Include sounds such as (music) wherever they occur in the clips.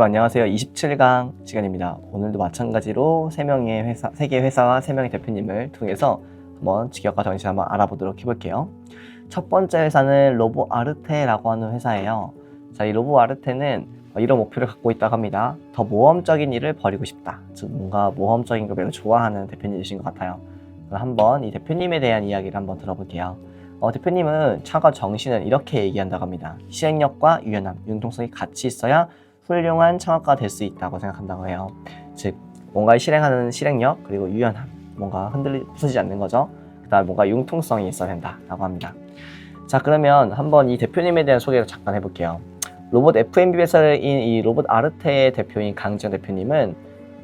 네, 여러분 안녕하세요. 27강 시간입니다. 오늘도 마찬가지로 3명의 회사, 3개 회사와 3명의 대표님을 통해서 한번 직역과 정신 한번 알아보도록 해볼게요. 첫 번째 회사는 로보 아르테라고 하는 회사예요. 자, 이 로보 아르테는 이런 목표를 갖고 있다고 합니다. 더 모험적인 일을 벌이고 싶다. 즉, 뭔가 모험적인 걸 매우 좋아하는 대표님이신 것 같아요. 그럼 한번 이 대표님에 대한 이야기를 한번 들어볼게요. 어, 대표님은 차과 정신은 이렇게 얘기한다고 합니다. 실행력과 유연함, 융통성이 같이 있어야 훌륭한 창업가가 될 수 있다고 생각한다고 해요. 즉, 뭔가 실행하는 실행력, 그리고 유연함, 뭔가 흔들리, 부서지지 않는 거죠. 그 다음 뭔가 융통성이 있어야 된다라고 합니다. 자, 그러면 한번 이 대표님에 대한 소개를 잠깐 해볼게요. 로봇 FMB 회사인 이 로봇 아르테의 대표인 강지영 대표님은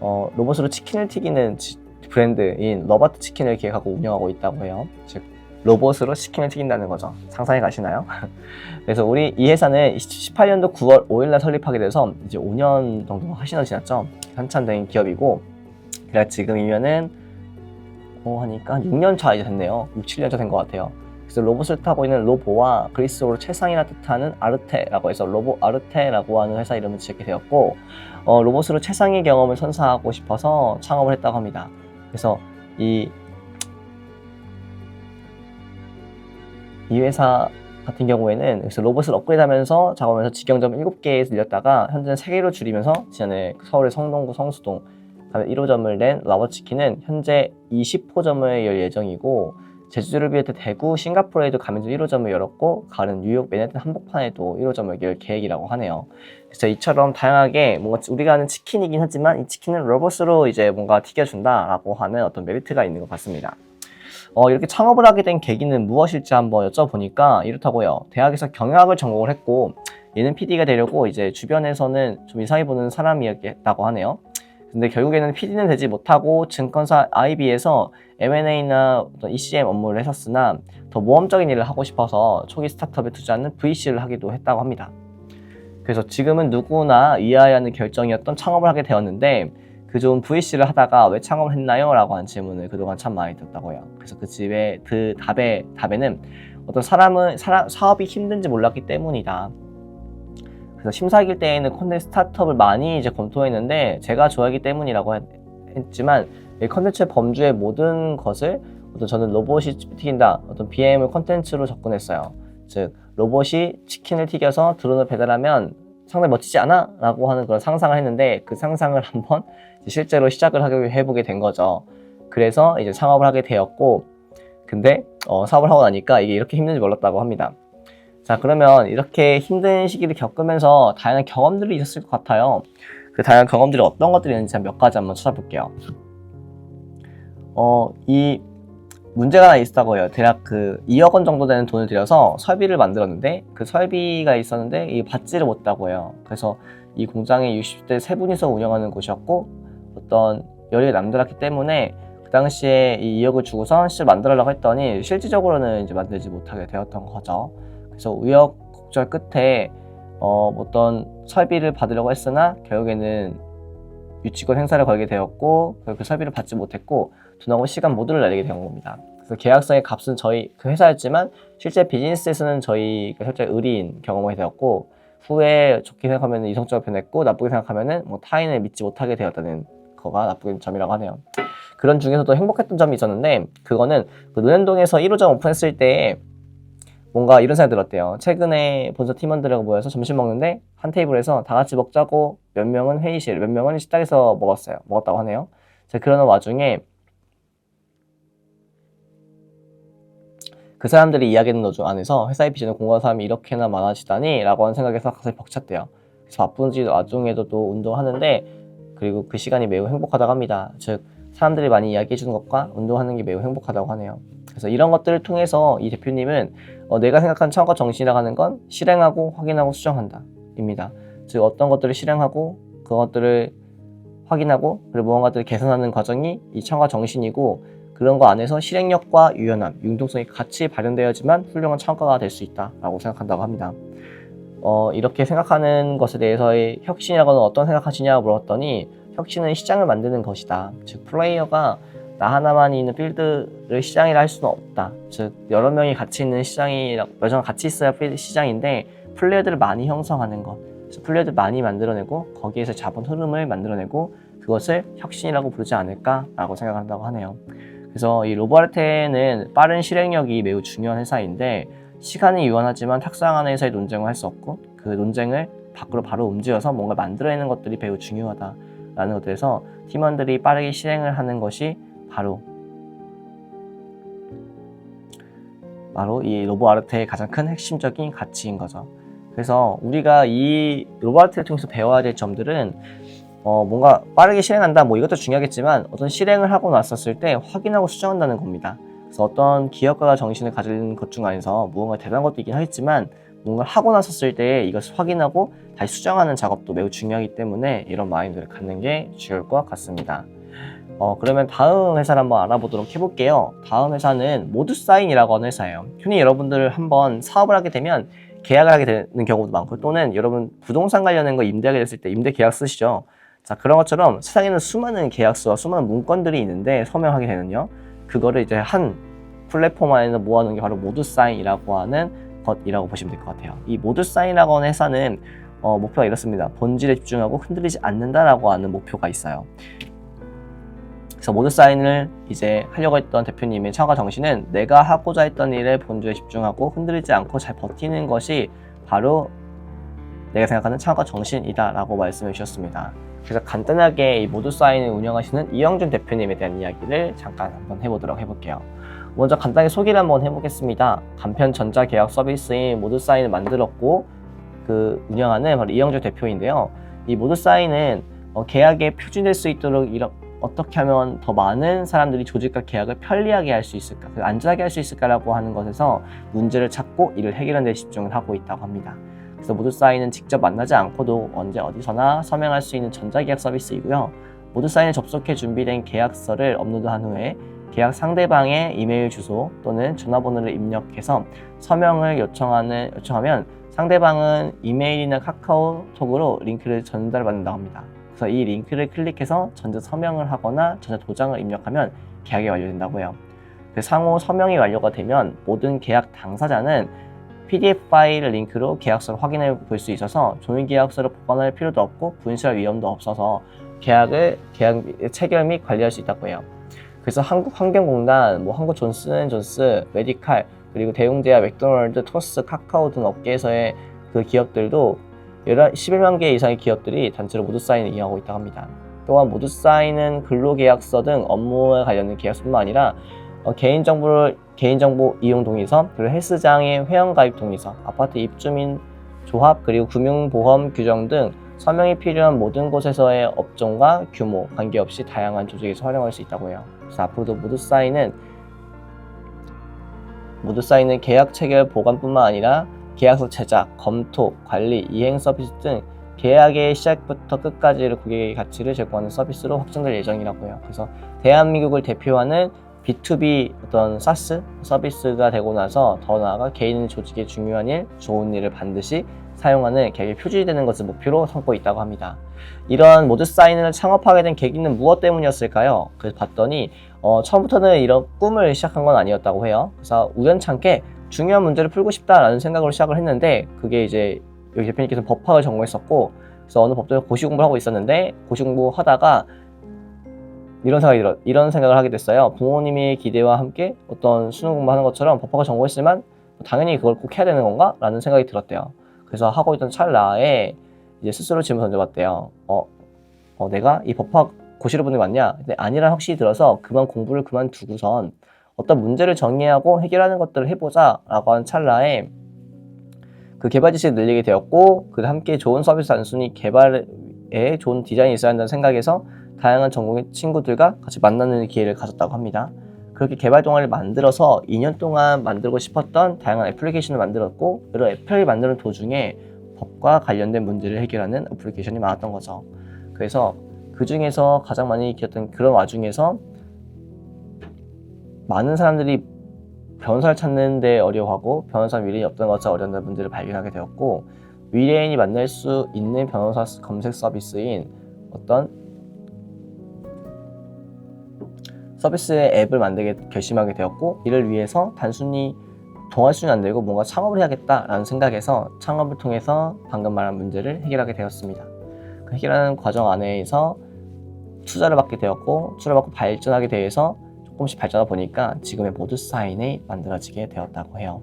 어, 로봇으로 치킨을 튀기는 지- 브랜드인 러버트 치킨을 기획하고 운영하고 있다고 해요. 즉, 로봇으로 치킨을 튀긴다는 거죠. 상상해 가시나요? (laughs) 그래서 우리 이 회사는 2018년도 9월 5일날 설립하게 돼서 이제 5년 정도 하시나 지났죠. 한참 된 기업이고, 그래서 지금이면은 어 하니까 한 6년 차 이제 됐네요. 6, 7년 차 된 것 같아요. 그래서 로봇을 타고 있는 로보와 그리스어로 최상이라 뜻하는 아르테라고 해서 로보 아르테라고 하는 회사 이름을 지게 되었고, 어, 로봇으로 최상의 경험을 선사하고 싶어서 창업을 했다고 합니다. 그래서 이 이 회사 같은 경우에는 그래서 로봇을 업그레이드하면서 작업하면서 직영점 7개에서 늘렸다가 현재는 3개로 줄이면서 지난해 서울의 성동구 성수동 1호점을 낸 라버치킨은 현재 20호점을 열 예정이고 제주를 비롯해 대구, 싱가포르에도 가맹점 1호점을 열었고 가을은 뉴욕, 맨해튼 한복판에도 1호점을 열 계획이라고 하네요. 그래서 이처럼 다양하게 뭔가 우리가 아는 치킨이긴 하지만 이 치킨은 로봇으로 이제 뭔가 튀겨준다라고 하는 어떤 메리트가 있는 것 같습니다. 어, 이렇게 창업을 하게 된 계기는 무엇일지 한번 여쭤보니까 이렇다고요. 대학에서 경영학을 전공을 했고 얘는 PD가 되려고 이제 주변에서는 좀 이상해 보는 사람이었다고 하네요. 근데 결국에는 PD는 되지 못하고 증권사 IB에서 M&A나 ECM 업무를 했었으나 더 모험적인 일을 하고 싶어서 초기 스타트업에 투자하는 VC를 하기도 했다고 합니다. 그래서 지금은 누구나 이해해야 하는 결정이었던 창업을 하게 되었는데 그 좋은 VC를 하다가 왜 창업을 했나요? 라고 하는 질문을 그동안 참 많이 듣다고 해요. 그래서 그 집에 그 답에 답에는 어떤 사람은 사람, 사업이 힘든지 몰랐기 때문이다. 그래서 심사기일 때에는 콘텐츠 스타트업을 많이 이제 검토했는데 제가 좋아하기 때문이라고 했, 했지만 이 컨텐츠의 범주의 모든 것을 어떤 저는 로봇이 튀긴다 어떤 BM을 컨텐츠로 접근했어요. 즉 로봇이 치킨을 튀겨서 드론을 배달하면 상당히 멋지지 않아? 라고 하는 그런 상상을 했는데 그 상상을 (laughs) 한번 실제로 시작을 하게 해보게 된 거죠. 그래서 이제 창업을 하게 되었고 근데 어, 사업을 하고 나니까 이게 이렇게 힘든지 몰랐다고 합니다. 자 그러면 이렇게 힘든 시기를 겪으면서 다양한 경험들이 있었을 것 같아요. 그 다양한 경험들이 어떤 것들이 있는지 몇 가지 한번 찾아볼게요. 어, 이 문제가 하나 있었다고 해요. 대략 그 2억 원 정도 되는 돈을 들여서 설비를 만들었는데 그 설비가 있었는데 이게 받지를 못하고 해요. 그래서 이 공장에 60대 세 분이서 운영하는 곳이었고 어떤 열이 남들었기 때문에 그 당시에 이 2억을 주고서 실제 만들려고 했더니 실질적으로는 이제 만들지 못하게 되었던 거죠. 그래서 우여곡절 끝에 어, 어떤 설비를 받으려고 했으나 결국에는 유치권 행사를 걸게 되었고 그 설비를 받지 못했고 돈하고 시간 모두를 내게 된 겁니다. 그래서 계약서의 값은 저희 그 회사였지만 실제 비즈니스에서는 저희가 실제 의리인 경험이 되었고 후에 좋게 생각하면 이성적으로 변했고 나쁘게 생각하면은 뭐 타인을 믿지 못하게 되었다는 거가 나쁜 점이라고 하네요. 그런 중에서도 행복했던 점이 있었는데 그거는 그 논현동에서 1호점 오픈했을 때 뭔가 이런 생각이 들었대요. 최근에 본사 팀원들하고 모여서 점심 먹는데 한 테이블에서 다 같이 먹자고 몇 명은 회의실, 몇 명은 식당에서 먹었어요. 먹었다고 하네요. 자, 그러는 와중에 그 사람들이 이야기하는 노조 안에서 회사의 비전을 공부하는 사람이 이렇게나 많아지다니 라고 하는 생각에서 갑자기 벅찼대요. 그래서 바쁜 지 와중에도 또 운동하는데 그리고 그 시간이 매우 행복하다고 합니다. 즉 사람들이 많이 이야기해 주는 것과 운동하는 게 매우 행복하다고 하네요. 그래서 이런 것들을 통해서 이 대표님은 어, 내가 생각한 창업과 정신이라고 하는 건 실행하고 확인하고 수정한다 입니다. 즉 어떤 것들을 실행하고 그것들을 확인하고 그리고 무언가들을 개선하는 과정이 이 창업과 정신이고 그런 거 안에서 실행력과 유연함, 융통성이 같이 발현되어야지만 훌륭한 창업가가 될 수 있다라고 생각한다고 합니다. 어, 이렇게 생각하는 것에 대해서의 혁신이라고는 어떤 생각하시냐 물었더니 혁신은 시장을 만드는 것이다. 즉 플레이어가 나 하나만 있는 필드를 시장이라 할 수는 없다. 즉 여러 명이 같이 있는 시장이 여러 같이 있어야 필드 시장인데 플레이어들을 많이 형성하는 것 그래서 플레이어들 많이 만들어내고 거기에서 자본 흐름을 만들어내고 그것을 혁신이라고 부르지 않을까라고 생각한다고 하네요. 그래서 이 로보아르테는 빠른 실행력이 매우 중요한 회사인데 시간이 유한하지만 탁상하는 회사의 논쟁을 할 수 없고 그 논쟁을 밖으로 바로 움직여서 뭔가 만들어내는 것들이 매우 중요하다라는 것들에서 팀원들이 빠르게 실행을 하는 것이 바로 바로 이 로보 아르테의 가장 큰 핵심적인 가치인 거죠. 그래서 우리가 이 로보 아르테를 통해서 배워야 될 점들은 어, 뭔가 빠르게 실행한다 뭐 이것도 중요하겠지만 어떤 실행을 하고 났었을 때 확인하고 수정한다는 겁니다. 그래서 어떤 기업가가 정신을 가진 것 중 안에서 무언가 대단한 것도 있긴 하겠지만 뭔가를 하고 나섰을 때 이것을 확인하고 다시 수정하는 작업도 매우 중요하기 때문에 이런 마인드를 갖는 게 중요할 것 같습니다. 어, 그러면 다음 회사를 한번 알아보도록 해볼게요. 다음 회사는 모두사인이라고 하는 회사예요. 흔히 여러분들 한번 사업을 하게 되면 계약을 하게 되는 경우도 많고 또는 여러분 부동산 관련된 거 임대하게 됐을 때 임대 계약 쓰시죠. 자 그런 것처럼 세상에는 수많은 계약서와 수많은 문건들이 있는데 서명하게 되는요. 그거를 이제 한 플랫폼 안에서 모아놓은 게 바로 모두 사인이라고 하는 것이라고 보시면 될 것 같아요. 이 모두 사인이라고 하는 회사는 어, 목표가 이렇습니다. 본질에 집중하고 흔들리지 않는다라고 하는 목표가 있어요. 그래서 모두 사인을 이제 하려고 했던 대표님의 차가 정신은 내가 하고자 했던 일에 본질에 집중하고 흔들리지 않고 잘 버티는 것이 바로 내가 생각하는 차가 정신이다라고 말씀해 주셨습니다. 그래서 간단하게 이 모두 사인을 운영하시는 이영준 대표님에 대한 이야기를 잠깐 한번 해보도록 해볼게요. 먼저 간단히 소개를 한번 해보겠습니다. 간편 전자계약 서비스인 모두 사인을 만들었고 그 운영하는 바로 이영준 대표인데요. 이 모두 사인은 어, 계약에 표준될 수 있도록 이런 어떻게 하면 더 많은 사람들이 조직과 계약을 편리하게 할 수 있을까, 그 안전하게 할 수 있을까라고 하는 것에서 문제를 찾고 이를 해결하는 데 집중을 하고 있다고 합니다. 그래서 모두 사인은 직접 만나지 않고도 언제 어디서나 서명할 수 있는 전자계약 서비스이고요. 모두 사인에 접속해 준비된 계약서를 업로드한 후에 계약 상대방의 이메일 주소 또는 전화번호를 입력해서 서명을 요청하는 요청하면 상대방은 이메일이나 카카오톡으로 링크를 전달받는다고 합니다. 그래서 이 링크를 클릭해서 전자 서명을 하거나 전자 도장을 입력하면 계약이 완료된다고 해요. 그 상호 서명이 완료가 되면 모든 계약 당사자는 PDF 파일 링크로 계약서를 확인해 볼 수 있어서 종이 계약서를 보관할 필요도 없고 분실할 위험도 없어서 계약을 계약 체결 및 관리할 수 있다고 해요. 그래서 한국환경공단, 뭐 한국 존슨앤존스, 메디칼 그리고 대웅제약, 맥도날드, 토스, 카카오 등 업계에서의 그 기업들도 11만 개 이상의 기업들이 단체로 모두 사인을 이용하고 있다고 합니다. 또한 모두 사인은 근로계약서 등 업무에 관련된 계약서뿐만 아니라 어, 개인정보를 개인정보 이용 동의서, 그리고 헬스장의 회원가입 동의서, 아파트 입주민 조합, 그리고 금융보험 규정 등 서명이 필요한 모든 곳에서의 업종과 규모 관계없이 다양한 조직에서 활용할 수 있다고 해요. 그래서 앞으로도 모두 사인은 모두 사인은 계약 체결 보관뿐만 아니라 계약서 제작, 검토, 관리, 이행 서비스 등 계약의 시작부터 끝까지를 고객의 가치를 제공하는 서비스로 확장될 예정이라고 해요. 그래서 대한민국을 대표하는 B2B 어떤 사스 서비스가 되고 나서 더 나아가 개인 조직의 중요한 일, 좋은 일을 반드시 사용하는 계약의 표준이 되는 것을 목표로 삼고 있다고 합니다. 이런 모드 사인을 창업하게 된 계기는 무엇 때문이었을까요? 그래서 봤더니 어, 처음부터는 이런 꿈을 시작한 건 아니었다고 해요. 그래서 우연찮게 중요한 문제를 풀고 싶다라는 생각으로 시작을 했는데 그게 이제 여기 대표님께서 법학을 전공했었고 그래서 어느 법대에 고시 공부를 하고 있었는데 고시 공부 하다가 이런 생각이 들어 이런 생각을 하게 됐어요. 부모님의 기대와 함께 어떤 수능 공부하는 것처럼 법학을 전공했지만 당연히 그걸 꼭 해야 되는 건가?라는 생각이 들었대요. 그래서 하고 있던 찰나에 이제 스스로 질문 던져봤대요. 어, 어 내가 이 법학 고시를 보는 게 맞냐? 아니란 확실히 들어서 그만 공부를 그만두고선 어떤 문제를 정리하고 해결하는 것들을 해보자라고 하는 찰나에 그 개발 지식을 늘리게 되었고 그 함께 좋은 서비스 단순히 개발에 좋은 디자인이 있어야 한다는 생각에서 다양한 전공의 친구들과 같이 만나는 기회를 가졌다고 합니다. 그렇게 개발 동아리를 만들어서 2년 동안 만들고 싶었던 다양한 애플리케이션을 만들었고 여러 애플을 만드는 도중에 법과 관련된 문제를 해결하는 애플리케이션이 많았던 거죠. 그래서 그 중에서 가장 많이 익혔던 그런 와중에서 많은 사람들이 변호사를 찾는 데 어려워하고 변호사 미래이 없던 것을 어려운 문제를 발견하게 되었고 미래인이 만날 수 있는 변호사 검색 서비스인 어떤 서비스의 앱을 만들게 결심하게 되었고 이를 위해서 단순히 동할 수는 안 되고 뭔가 창업을 해야겠다라는 생각에서 창업을 통해서 방금 말한 문제를 해결하게 되었습니다. 그 해결하는 과정 안에서 투자를 받게 되었고 투자를 받고 발전하게 되어서 조금씩 발전하다 보니까 지금의 모드 사인이 만들어지게 되었다고 해요.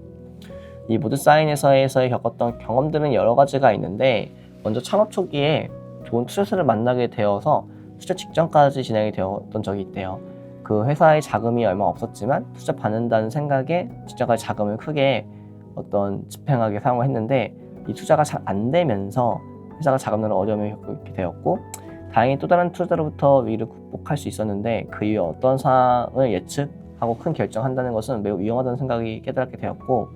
이 모드 사인에서에서 겪었던 경험들은 여러 가지가 있는데 먼저 창업 초기에 좋은 투자자를 만나게 되어서 투자 직전까지 진행이 되었던 적이 있대요. 그 회사의 자금이 얼마 없었지만 투자 받는다는 생각에 직전까지 자금을 크게 어떤 집행하게 사용을 했는데 이 투자가 잘 안 되면서 회사가 자금으로 어려움을 겪게 되었고 다행히 또 다른 투자로부터 위기를 극복할 수 있었는데 그 이후에 어떤 상황을 예측하고 큰 결정한다는 것은 매우 위험하다는 생각이 깨닫게 되었고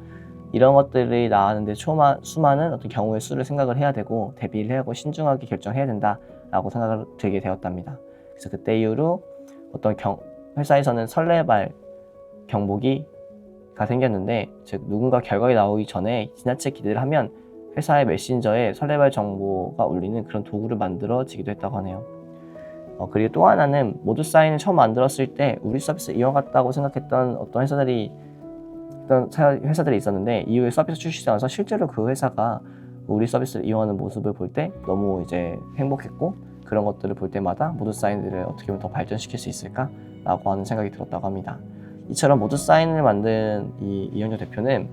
이런 것들이 나왔는데 초마, 수많은 어떤 경우의 수를 생각을 해야 되고 대비를 하고 신중하게 결정해야 된다라고 생각을 들게 되었답니다. 그래서 그때 이후로 어떤 경, 회사에서는 설레발 경보기가 생겼는데 즉 누군가 결과가 나오기 전에 지나치게 기대를 하면 회사의 메신저에 설레발 정보가 울리는 그런 도구를 만들어지기도 했다고 하네요. 어, 그리고 또 하나는 모드 사인을 처음 만들었을 때 우리 서비스 이용했다고 생각했던 어떤 회사들이 어떤 회사들이 있었는데 이후에 서비스 출시되면서 실제로 그 회사가 우리 서비스를 이용하는 모습을 볼 때 너무 이제 행복했고 그런 것들을 볼 때마다 모드 사인들을 어떻게 보면 더 발전시킬 수 있을까 라고 하는 생각이 들었다고 합니다. 이처럼 모드 사인을 만든 이 이현주 대표는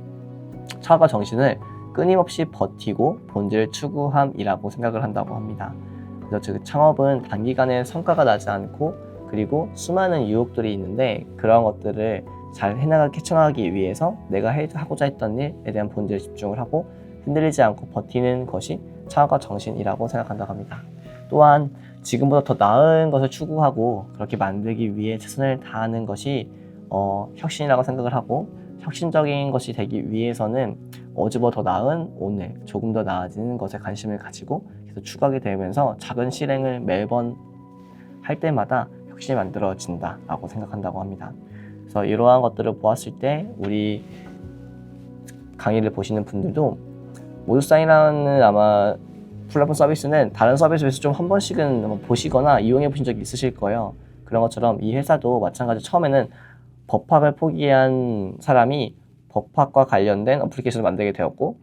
차과 정신을 끊임없이 버티고 본질을 추구함이라고 생각을 한다고 합니다. 그래서 즉 창업은 단기간에 성과가 나지 않고 그리고 수많은 유혹들이 있는데 그런 것들을 잘 해나가기 캐쳐나가기 위해서 내가 해, 하고자 했던 일에 대한 본질에 집중을 하고 흔들리지 않고 버티는 것이 창업가 정신이라고 생각한다고 합니다. 또한 지금보다 더 나은 것을 추구하고 그렇게 만들기 위해 최선을 다하는 것이 어, 혁신이라고 생각을 하고 혁신적인 것이 되기 위해서는 어제보다 더 나은 오늘 조금 더 나아지는 것에 관심을 가지고 계속 추구하게 되면서 작은 실행을 매번 할 때마다 혁신이 만들어진다라고 생각한다고 합니다. 그래서 이러한 것들을 보았을 때 우리 강의를 보시는 분들도 모드사인이라는 아마 플랫폼 서비스는 다른 서비스에 비해서 좀 한 번씩은 보시거나 이용해 보신 적이 있으실 거예요. 그런 것처럼 이 회사도 마찬가지 처음에는 법학을 포기한 사람이 법학과 관련된 어플리케이션을 만들게 되었고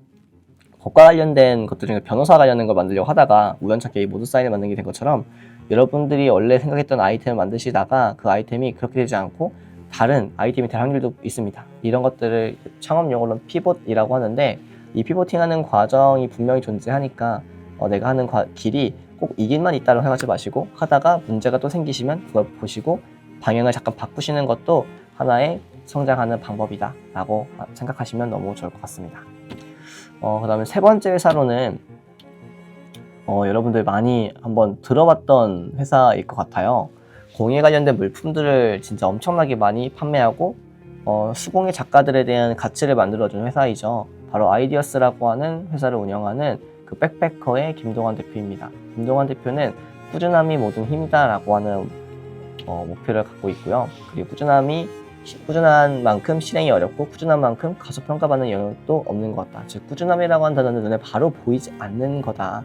법과 관련된 것들 중에 변호사 관련된 걸 만들려고 하다가 우연찮게 이 모드 사인을 만들게 된 것처럼 여러분들이 원래 생각했던 아이템을 만드시다가 그 아이템이 그렇게 되지 않고 다른 아이템이 될 확률도 있습니다. 이런 것들을 창업 용어로는 피봇이라고 하는데 이 피보팅하는 과정이 분명히 존재하니까 어, 내가 하는 과, 길이 꼭 이 길만 있다고 생각하지 마시고 하다가 문제가 또 생기시면 그걸 보시고 방향을 잠깐 바꾸시는 것도 하나의 성장하는 방법이다 라고 생각하시면 너무 좋을 것 같습니다. 어, 그 다음에 세 번째 회사로는 어, 여러분들 많이 한번 들어봤던 회사일 것 같아요. 공예 관련된 물품들을 진짜 엄청나게 많이 판매하고 어, 수공예 작가들에 대한 가치를 만들어주는 회사이죠. 바로 아이디어스라고 하는 회사를 운영하는 그 백패커의 김동환 대표입니다. 김동환 대표는 꾸준함이 모든 힘이다라고 하는 어, 목표를 갖고 있고요. 그리고 꾸준함이 꾸준한 만큼 실행이 어렵고 꾸준한 만큼 가속 평가받는 영역도 없는 것 같다. 즉 꾸준함이라고 한 단어는 눈에 바로 보이지 않는 거다.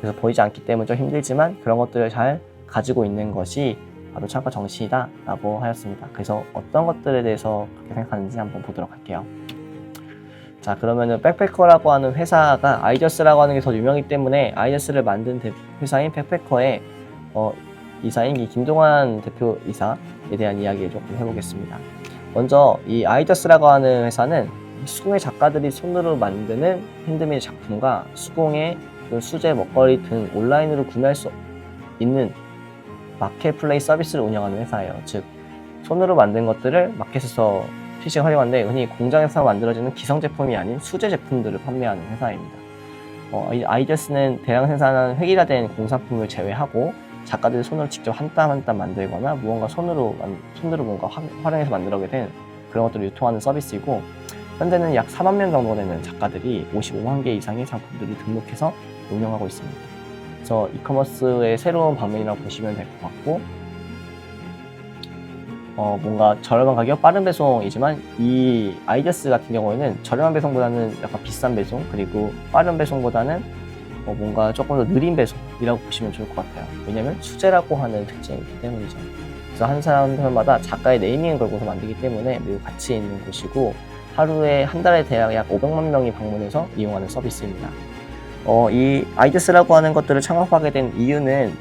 그래서 보이지 않기 때문에 좀 힘들지만 그런 것들을 잘 가지고 있는 것이 바로 창과 정신이다라고 하였습니다. 그래서 어떤 것들에 대해서 그렇게 생각하는지 한번 보도록 할게요. 자 그러면은 백패커라고 하는 회사가 아이저스라고 하는 게 더 유명하기 때문에 아이저스를 만든 회사인 백패커의 어, 이사인 이 김동환 대표 이사에 대한 이야기를 조금 해보겠습니다. 먼저 이 아이저스라고 하는 회사는 수공예 작가들이 손으로 만드는 핸드메이드 작품과 수공예 그 수제 먹거리 등 온라인으로 구매할 수 있는 마켓플레이 서비스를 운영하는 회사예요. 즉 손으로 만든 것들을 마켓에서 PC 활용하는데 흔히 공장에서 만들어지는 기성 제품이 아닌 수제 제품들을 판매하는 회사입니다. 어, 아이저스는 대량 생산한 획일화된 공산품을 제외하고 작가들이 손으로 직접 한 땀 한 땀 만들거나 무언가 손으로 손으로 뭔가 활용해서 만들어게 된 그런 것들을 유통하는 서비스이고 현재는 약 4만 명 정도 되는 작가들이 55만 개 이상의 상품들을 등록해서 운영하고 있습니다. 그래서 이커머스의 새로운 방면이라고 보시면 될 것 같고 어, 뭔가 저렴한 가격, 빠른 배송이지만 이 아이저스 같은 경우에는 저렴한 배송보다는 약간 비싼 배송 그리고 빠른 배송보다는 어, 뭔가 조금 더 느린 배송이라고 보시면 좋을 것 같아요. 왜냐면 수제라고 하는 특징이 있기 때문이죠. 그래서 한 사람마다 작가의 네이밍을 걸고서 만들기 때문에 매우 가치 있는 곳이고 하루에 한 달에 대략 약 500만 명이 방문해서 이용하는 서비스입니다. 어, 이 아이디스라고 하는 것들을 창업하게 된 이유는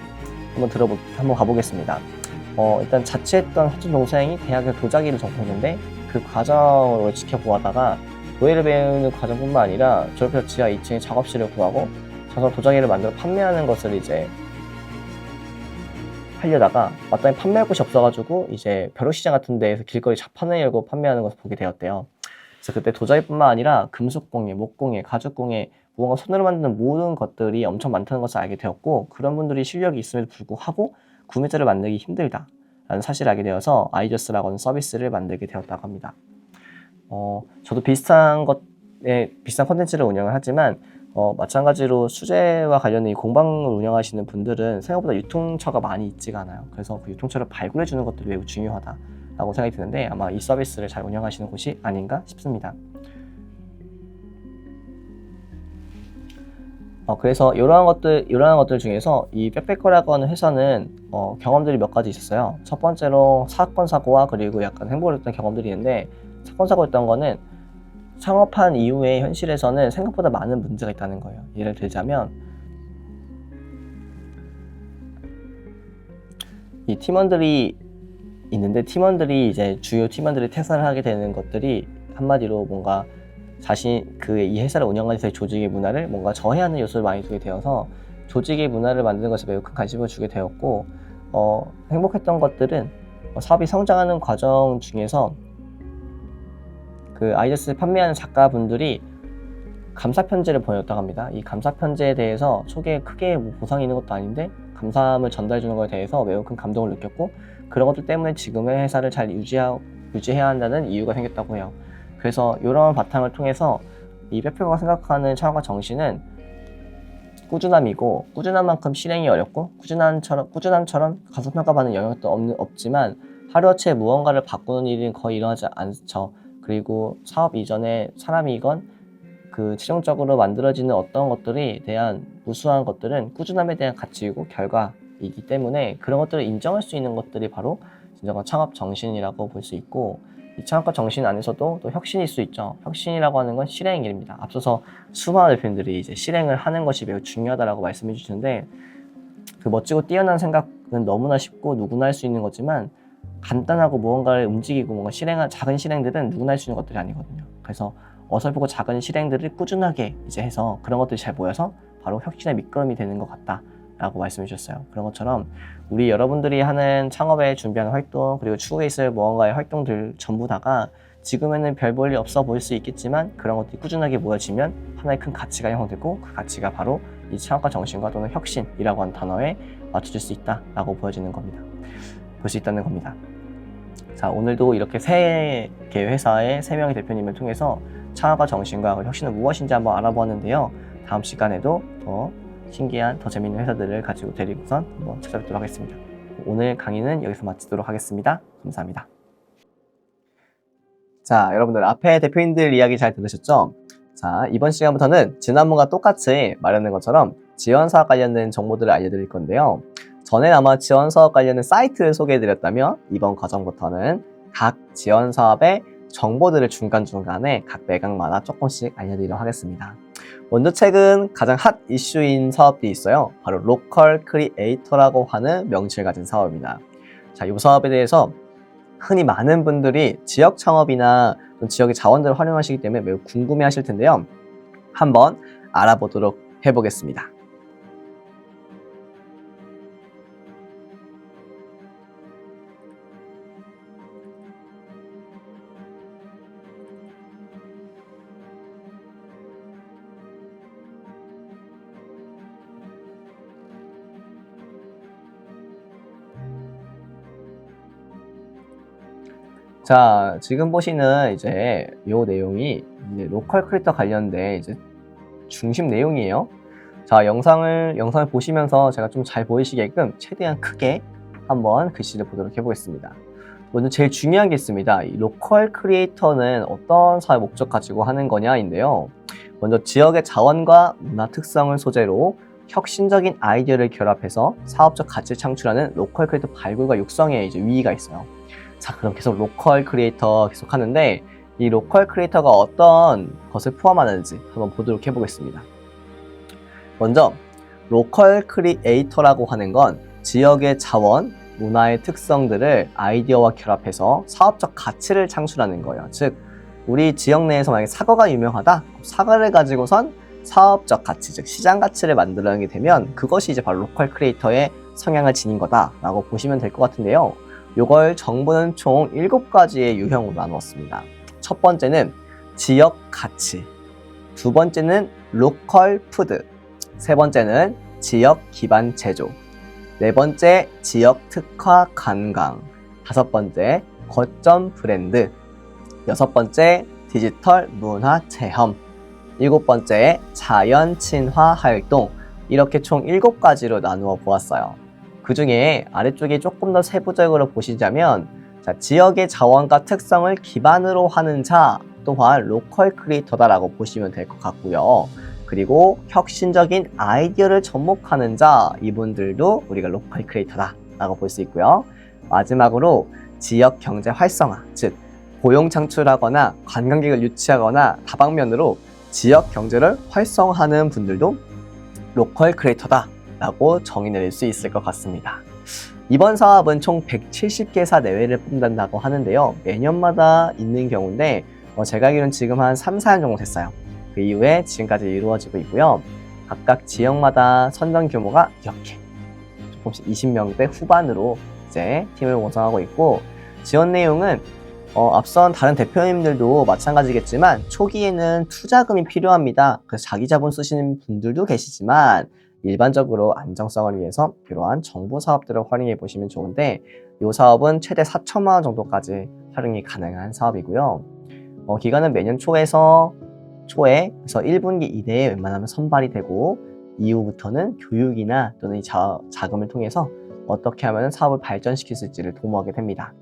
한번 들어보 한번 가보겠습니다. 어, 일단 자취했던 사촌 동생이 대학에 도자기를 전공했는데 그 과정을 지켜보다가 도예를 배우는 과정뿐만 아니라 졸업해서 지하 2층에 작업실을 구하고 가서 도자기를 만들어 판매하는 것을 이제 하려다가 마땅히 판매할 곳이 없어가지고 이제 벼룩시장 같은 데에서 길거리 자판을 열고 판매하는 것을 보게 되었대요. 그래서 그때 도자기뿐만 아니라 금속공예, 목공예, 가죽공예, 무언가 손으로 만드는 모든 것들이 엄청 많다는 것을 알게 되었고 그런 분들이 실력이 있음에도 불구하고 구매자를 만들기 힘들다라는 사실을 알게 되어서 아이저스라고 하는 서비스를 만들게 되었다고 합니다. 어, 저도 비슷한 것에 비슷한 컨텐츠를 운영을 하지만 어, 마찬가지로 수제와 관련된 이 공방을 운영하시는 분들은 생각보다 유통처가 많이 있지가 않아요. 그래서 그 유통처를 발굴해 주는 것들이 매우 중요하다라고 생각이 드는데 아마 이 서비스를 잘 운영하시는 곳이 아닌가 싶습니다. 어, 그래서 이러한 것들, 이러한 것들 중에서 이 백패커라고 하는 회사는 어, 경험들이 몇 가지 있었어요. 첫 번째로 사건 사고와 그리고 약간 행복을 했던 경험들이 있는데 사건 사고였던 거는 창업한 이후에 현실에서는 생각보다 많은 문제가 있다는 거예요. 예를 들자면 이 팀원들이 있는데 팀원들이 이제 주요 팀원들이 퇴사를 하게 되는 것들이 한마디로 뭔가 자신 그 이 회사를 운영하는 회사의 조직의 문화를 뭔가 저해하는 요소를 많이 두게 되어서 조직의 문화를 만드는 것에 매우 큰 관심을 주게 되었고 어, 행복했던 것들은 어, 사업이 성장하는 과정 중에서 그 아이디어스 판매하는 작가분들이 감사 편지를 보냈다고 합니다. 이 감사 편지에 대해서 초기에 크게 뭐 보상이 있는 것도 아닌데 감사함을 전달해 주는 것에 대해서 매우 큰 감동을 느꼈고 그런 것들 때문에 지금의 회사를 잘 유지하, 유지해야 한다는 이유가 생겼다고 해요. 그래서 이런 바탕을 통해서 이 페페가 생각하는 창업가 정신은 꾸준함이고 꾸준한 만큼 실행이 어렵고 꾸준함처럼 꾸준함처럼 가속평가받는 영역도 없는, 없지만 하루아침에 무언가를 바꾸는 일은 거의 일어나지 않죠. 그리고 사업 이전에 사람이건 그 최종적으로 만들어지는 어떤 것들에 대한 무수한 것들은 꾸준함에 대한 가치이고 결과이기 때문에 그런 것들을 인정할 수 있는 것들이 바로 진정한 창업 정신이라고 볼 수 있고 이 창업가 정신 안에서도 또 혁신일 수 있죠. 혁신이라고 하는 건 실행의 길입니다. 앞서서 수많은 대표님들이 이제 실행을 하는 것이 매우 중요하다라고 말씀해 주시는데 그 멋지고 뛰어난 생각은 너무나 쉽고 누구나 할 수 있는 거지만 간단하고 무언가를 움직이고 뭔가 실행한 작은 실행들은 누구나 할 수 있는 것들이 아니거든요. 그래서 어설프고 작은 실행들을 꾸준하게 이제 해서 그런 것들이 잘 모여서 바로 혁신의 밑거름이 되는 것 같다. 라고 말씀해 주셨어요. 그런 것처럼 우리 여러분들이 하는 창업에 준비하는 활동 그리고 추후에 있을 무언가의 활동들 전부 다가 지금에는 별 볼일 없어 보일 수 있겠지만 그런 것들이 꾸준하게 모여지면 하나의 큰 가치가 형성되고 그 가치가 바로 이 창업가 정신과 또는 혁신이라고 하는 단어에 맞춰질 수 있다라고 보여지는 겁니다. 볼 수 있다는 겁니다. 자 오늘도 이렇게 세 개 회사의 세 명의 대표님을 통해서 창업가 정신과 혁신은 무엇인지 한번 알아보았는데요. 다음 시간에도 더 신기한 더 재밌는 회사들을 가지고 데리고선 한번 찾아뵙도록 하겠습니다. 오늘 강의는 여기서 마치도록 하겠습니다. 감사합니다. 자, 여러분들 앞에 대표님들 이야기 잘 들으셨죠? 자, 이번 시간부터는 지난번과 똑같이 말하는 것처럼 지원 사업 관련된 정보들을 알려드릴 건데요. 전에 아마 지원 사업 관련된 사이트를 소개해드렸다면 이번 과정부터는 각 지원 사업의 정보들을 중간중간에 각 매각마다 조금씩 알려드리도록 하겠습니다. 먼저 최근 가장 핫 이슈인 사업이 있어요. 바로 로컬 크리에이터라고 하는 명칭을 가진 사업입니다. 자, 이 사업에 대해서 흔히 많은 분들이 지역 창업이나 지역의 자원들을 활용하시기 때문에 매우 궁금해 하실 텐데요. 한번 알아보도록 해보겠습니다. 자, 지금 보시는 이제 요 내용이 이제 로컬 크리에이터 관련된 이제 중심 내용이에요. 자, 영상을 영상을 보시면서 제가 좀 잘 보이시게끔 최대한 크게 한번 글씨를 보도록 해보겠습니다. 먼저 제일 중요한 게 있습니다. 이 로컬 크리에이터는 어떤 사회 목적 가지고 하는 거냐인데요. 먼저 지역의 자원과 문화 특성을 소재로 혁신적인 아이디어를 결합해서 사업적 가치를 창출하는 로컬 크리에이터 발굴과 육성에 이제 위의가 있어요. 자, 그럼 계속 로컬 크리에이터 계속 하는데 이 로컬 크리에이터가 어떤 것을 포함하는지 한번 보도록 해보겠습니다. 먼저 로컬 크리에이터라고 하는 건 지역의 자원, 문화의 특성들을 아이디어와 결합해서 사업적 가치를 창출하는 거예요. 즉, 우리 지역 내에서 만약에 사과가 유명하다? 사과를 가지고선 사업적 가치, 즉 시장 가치를 만들어내게 되면 그것이 이제 바로 로컬 크리에이터의 성향을 지닌 거다라고 보시면 될 것 같은데요. 이걸 정부는 총 7가지의 유형으로 나누었습니다. 첫 번째는 지역 가치, 두 번째는 로컬 푸드, 세 번째는 지역 기반 제조, 네 번째 지역 특화 관광, 다섯 번째 거점 브랜드, 여섯 번째 디지털 문화 체험, 일곱 번째 자연 친화 활동, 이렇게 총 일곱 가지로 나누어 보았어요. 그 중에 아래쪽에 조금 더 세부적으로 보시자면 자, 지역의 자원과 특성을 기반으로 하는 자 또한 로컬 크리에이터다라고 보시면 될 것 같고요. 그리고 혁신적인 아이디어를 접목하는 자 이분들도 우리가 로컬 크리에이터다라고 볼 수 있고요. 마지막으로 지역 경제 활성화, 즉 고용 창출하거나 관광객을 유치하거나 다방면으로 지역 경제를 활성화하는 분들도 로컬 크리에이터다 라고 정의 내릴 수 있을 것 같습니다. 이번 사업은 총 170개사 내외를 뽑는다고 하는데요. 매년마다 있는 경우인데 어, 제가 알기로는 지금 한 3, 4년 정도 됐어요. 그 이후에 지금까지 이루어지고 있고요. 각각 지역마다 선정 규모가 이렇게 조금씩 20명대 후반으로 이제 팀을 구성하고 있고 지원 내용은 어, 앞선 다른 대표님들도 마찬가지겠지만 초기에는 투자금이 필요합니다. 그래서 자기 자본 쓰시는 분들도 계시지만 일반적으로 안정성을 위해서 이러한 정부 사업들을 활용해 보시면 좋은데 이 사업은 최대 4천만 원 정도까지 활용이 가능한 사업이고요. 어, 기간은 매년 초에서 초에 그래서 1분기 이내에 웬만하면 선발이 되고 이후부터는 교육이나 또는 이 자, 자금을 통해서 어떻게 하면 사업을 발전시킬 수 있지를 도모하게 됩니다.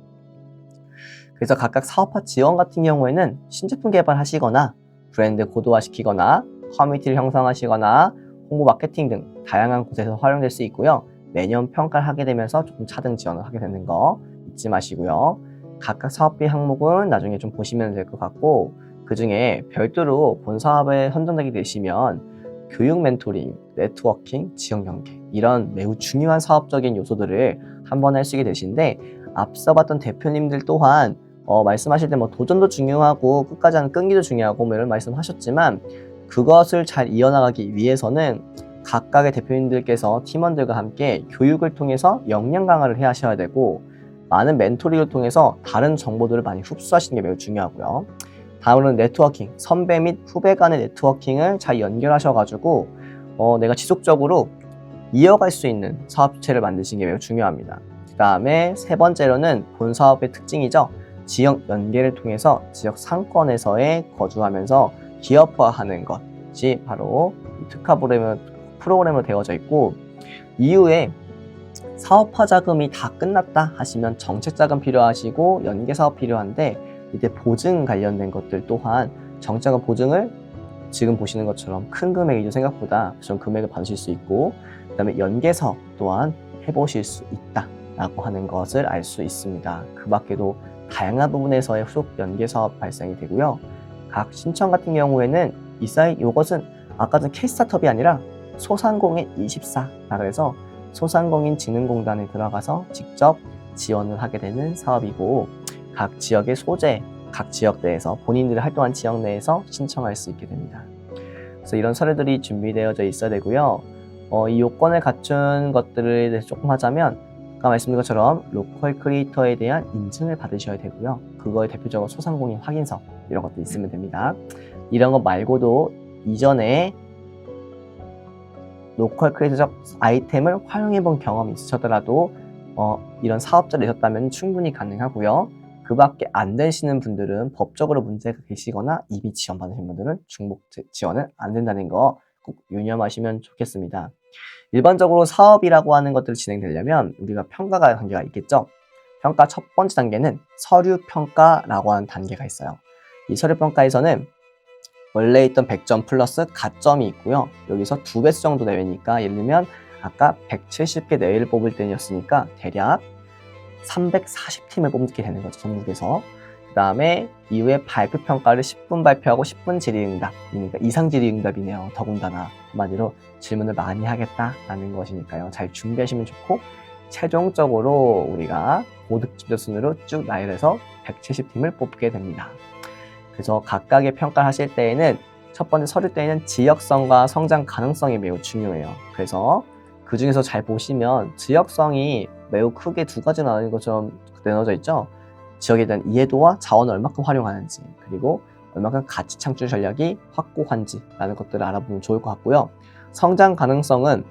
그래서 각각 사업화 지원 같은 경우에는 신제품 개발하시거나 브랜드 고도화시키거나 커뮤니티를 형성하시거나 홍보 마케팅 등 다양한 곳에서 활용될 수 있고요. 매년 평가를 하게 되면서 조금 차등 지원을 하게 되는 거 잊지 마시고요. 각각 사업비 항목은 나중에 좀 보시면 될 것 같고 그 중에 별도로 본 사업에 선정되게 되시면 교육 멘토링, 네트워킹, 지역 연계 이런 매우 중요한 사업적인 요소들을 한 번에 할수 있게 되신데 앞서 봤던 대표님들 또한 어, 말씀하실 때 뭐 도전도 중요하고 끝까지 하는 끈기도 중요하고 뭐 이런 말씀하셨지만 그것을 잘 이어나가기 위해서는 각각의 대표님들께서 팀원들과 함께 교육을 통해서 역량 강화를 해 하셔야 되고 많은 멘토링을 통해서 다른 정보들을 많이 흡수하시는 게 매우 중요하고요. 다음으로는 네트워킹, 선배 및 후배 간의 네트워킹을 잘 연결하셔가지고 어, 내가 지속적으로 이어갈 수 있는 사업 주체를 만드시는 게 매우 중요합니다. 그 다음에 세 번째로는 본 사업의 특징이죠. 지역 연계를 통해서 지역 상권에서의 거주하면서 기업화하는 것이 바로 이 특화 프로그램, 프로그램으로 되어져 있고 이후에 사업화 자금이 다 끝났다 하시면 정책 자금 필요하시고 연계 사업 필요한데 이때 보증 관련된 것들 또한 정책은 보증을 지금 보시는 것처럼 큰 금액이죠 생각보다 좀 금액을 받으실 수 있고 그다음에 연계 사업 또한 해보실 수 있다라고 하는 것을 알 수 있습니다. 그 밖에도 다양한 부분에서의 후속 연계 사업 발생이 되고요. 각 신청 같은 경우에는 이 사이 이것은 아까 전 K 스타트업이 아니라 소상공인 24라 그래서 소상공인 진흥공단에 들어가서 직접 지원을 하게 되는 사업이고 각 지역의 소재, 각 지역 내에서 본인들이 활동한 지역 내에서 신청할 수 있게 됩니다. 그래서 이런 서류들이 준비되어져 있어야 되고요. 어, 이 요건을 갖춘 것들에 대해서 조금 하자면 아까 말씀드린 것처럼 로컬 크리에이터에 대한 인증을 받으셔야 되고요. 그거에 대표적으로 소상공인 확인서 이런 것도 있으면 됩니다. 이런 것 말고도 이전에 로컬 크리에이터적 아이템을 활용해 본 경험이 있으셨더라도 어, 이런 사업자를 내셨다면 충분히 가능하고요. 그 밖에 안 되시는 분들은 법적으로 문제가 계시거나 이미 지원받으신 분들은 중복 지원은 안 된다는 거 꼭 유념하시면 좋겠습니다. 일반적으로 사업이라고 하는 것들이 진행되려면 우리가 평가가 단계가 있겠죠. 평가 첫 번째 단계는 서류 평가라고 하는 단계가 있어요. 이 서류 평가에서는 원래 있던 100점 플러스 가점이 있고요. 여기서 두 배수 정도 내외니까 예를 들면 아까 170개 내외를 뽑을 때였으니까 대략 340팀을 뽑게 되는 거죠. 전국에서. 그 다음에 이후에 발표 평가를 10분 발표하고 10분 질의응답. 그러니까 이상 질의응답이네요. 더군다나 한마디로 질문을 많이 하겠다라는 것이니까요. 잘 준비하시면 좋고 최종적으로 우리가 고득점자 순으로 쭉 나열해서 170팀을 뽑게 됩니다. 그래서 각각의 평가를 하실 때에는 첫 번째 서류 때에는 지역성과 성장 가능성이 매우 중요해요. 그래서 그 중에서 잘 보시면 지역성이 매우 크게 두 가지 나뉘는 것처럼 나눠져 있죠. 지역에 대한 이해도와 자원을 얼마큼 활용하는지 그리고 얼마큼 가치 창출 전략이 확고한지라는 것들을 알아보면 좋을 것 같고요. 성장 가능성은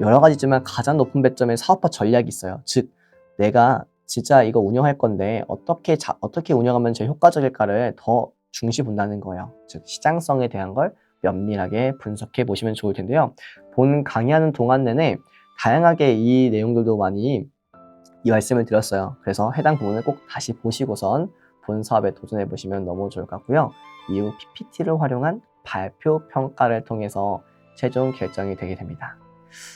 여러 가지지만 가장 높은 배점의 사업화 전략이 있어요. 즉 내가 진짜 이거 운영할 건데 어떻게 자, 어떻게 운영하면 제일 효과적일까를 더 중시 본다는 거예요. 즉 시장성에 대한 걸 면밀하게 분석해 보시면 좋을 텐데요. 본 강의하는 동안 내내 다양하게 이 내용들도 많이 이 말씀을 드렸어요. 그래서 해당 부분을 꼭 다시 보시고선 본 사업에 도전해 보시면 너무 좋을 것 같고요. 이후 PPT를 활용한 발표 평가를 통해서 최종 결정이 되게 됩니다.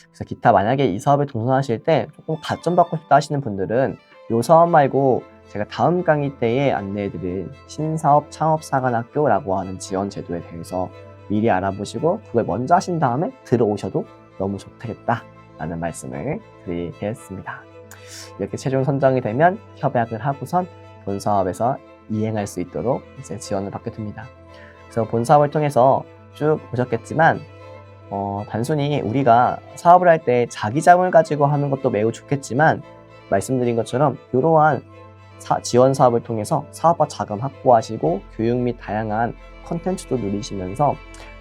그래서 기타 만약에 이 사업에 도전하실 때 조금 가점 받고 싶다 하시는 분들은 이 사업 말고 제가 다음 강의 때에 안내해드릴 신사업 창업사관학교라고 하는 지원 제도에 대해서 미리 알아보시고 그걸 먼저 하신 다음에 들어오셔도 너무 좋겠다라는 말씀을 드리겠습니다. 이렇게 최종 선정이 되면 협약을 하고선 본 사업에서 이행할 수 있도록 이제 지원을 받게 됩니다. 그래서 본 사업을 통해서 쭉 보셨겠지만 어, 단순히 우리가 사업을 할 때 자기 자금을 가지고 하는 것도 매우 좋겠지만 말씀드린 것처럼 이러한 사- 지원 사업을 통해서 사업화 자금 확보하시고 교육 및 다양한 컨텐츠도 누리시면서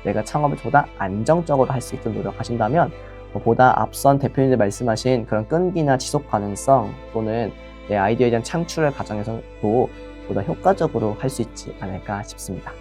내가 창업을 보다 안정적으로 할 수 있도록 노력하신다면 뭐 보다 앞선 대표님들 말씀하신 그런 끈기나 지속 가능성 또는 내 아이디어에 대한 창출을 가정해서도 보다 효과적으로 할 수 있지 않을까 싶습니다.